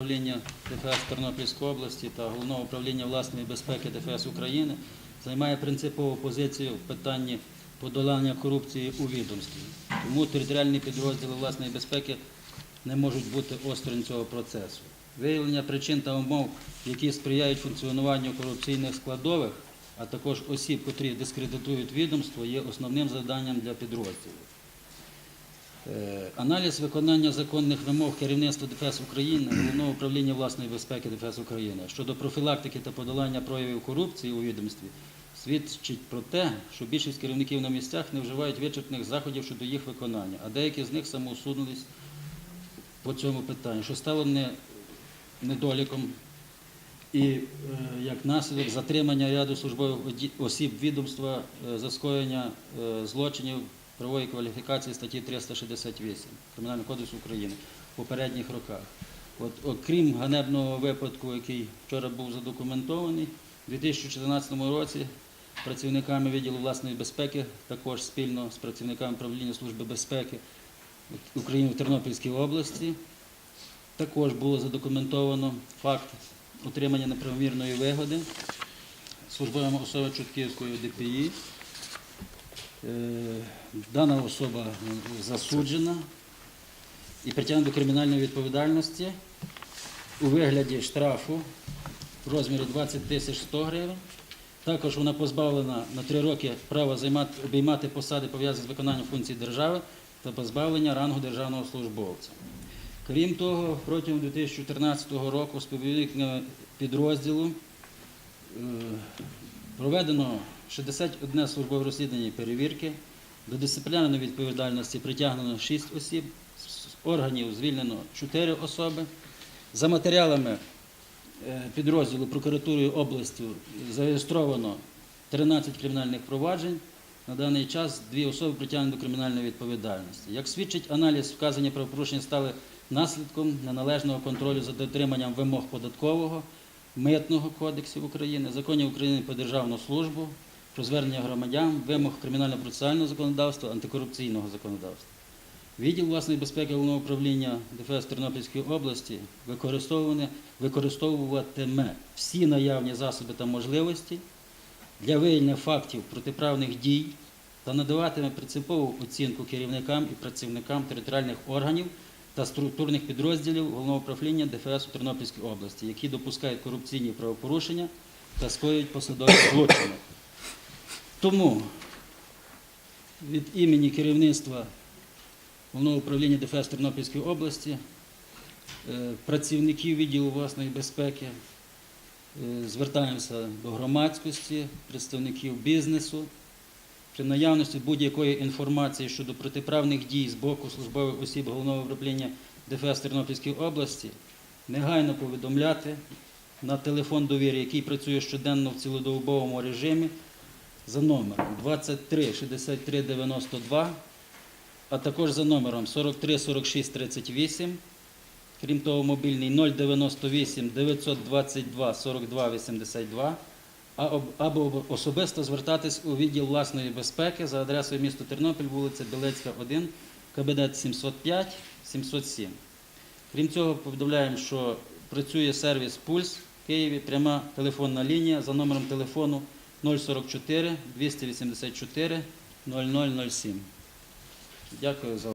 управління ДФС Тернопільської області та Головного управління власної безпеки ДФС України займає принципову позицію в питанні подолання корупції у відомстві. Тому територіальні підрозділи власної безпеки не можуть бути осторонь цього процесу. Виявлення причин та умов, які сприяють функціонуванню корупційних складових, а також осіб, котрі дискредитують відомство, є основним завданням для підрозділів. Е, Аналіз виконання законних вимог керівництва ДФС України, Головного управління власної безпеки ДФС України щодо профілактики та подолання проявів корупції у відомстві свідчить про те, що більшість керівників на місцях не вживають вичерпних заходів щодо їх виконання, а деякі з них самоусунулись по цьому питанню, що стало не, недоліком і е, як наслідок затримання ряду службових осіб відомства е, за скоєння злочинів правової кваліфікації статті 368 Кримінального кодексу України в попередніх роках. От, окрім ганебного випадку, який вчора був задокументований, у 2014 році працівниками відділу власної безпеки, також спільно з працівниками правління Служби безпеки України в Тернопільській області, також було задокументовано факт отримання неправомірної вигоди службовими особами Чутківської ДПІ. Е, Дана особа засуджена і притягнена до кримінальної відповідальності у вигляді штрафу в розмірі 20 тисяч 100 гривень. Також вона позбавлена на три роки права займати, обіймати посади, пов'язані з виконанням функцій держави та позбавлення рангу державного службовця. Крім того, протягом 2014 року співробітниками підрозділу е, проведено 61 службове розслідування і перевірки. До дисциплінарної відповідальності притягнено 6 осіб, з органів звільнено 4 особи. За матеріалами е, підрозділу прокуратури області зареєстровано 13 кримінальних проваджень. На даний час дві особи притягнені до кримінальної відповідальності. Як свідчить аналіз, вказані правопорушення стали наслідком неналежного контролю за дотриманням вимог податкового, митного кодексів України, законів України про державну службу, про звернення громадян, вимог кримінально-процесуального законодавства, антикорупційного законодавства. Відділ власної безпеки головного управління ДФС Тернопільської області використовуватиме всі наявні засоби та можливості для виявлення фактів протиправних дій та надаватиме принципову оцінку керівникам і працівникам територіальних органів та структурних підрозділів головного управління ДФС у Тернопільській області, які допускають корупційні правопорушення та скоюють посадові злочини. Тому від імені керівництва головного управління ДФС Тернопільської області, е, працівників відділу власної безпеки, е, звертаємося до громадськості, представників бізнесу. При наявності будь-якої інформації щодо протиправних дій з боку службових осіб головного управління ДФС Тернопільської області негайно повідомляти на телефон довіри, який працює щоденно в цілодобовому режимі за номером 23 63 92, а також за номером 43 46 38. Крім того, мобільний 098 922 42 82 а об- або особисто звертатись у відділ власної безпеки за адресою місто Тернопіль, вулиця Білецька, 1, кабінет 705 707. Крім цього, повідомляємо, що працює сервіс Пульс в Києві, пряма телефонна лінія за номером телефону 044 284 0007. Дякую за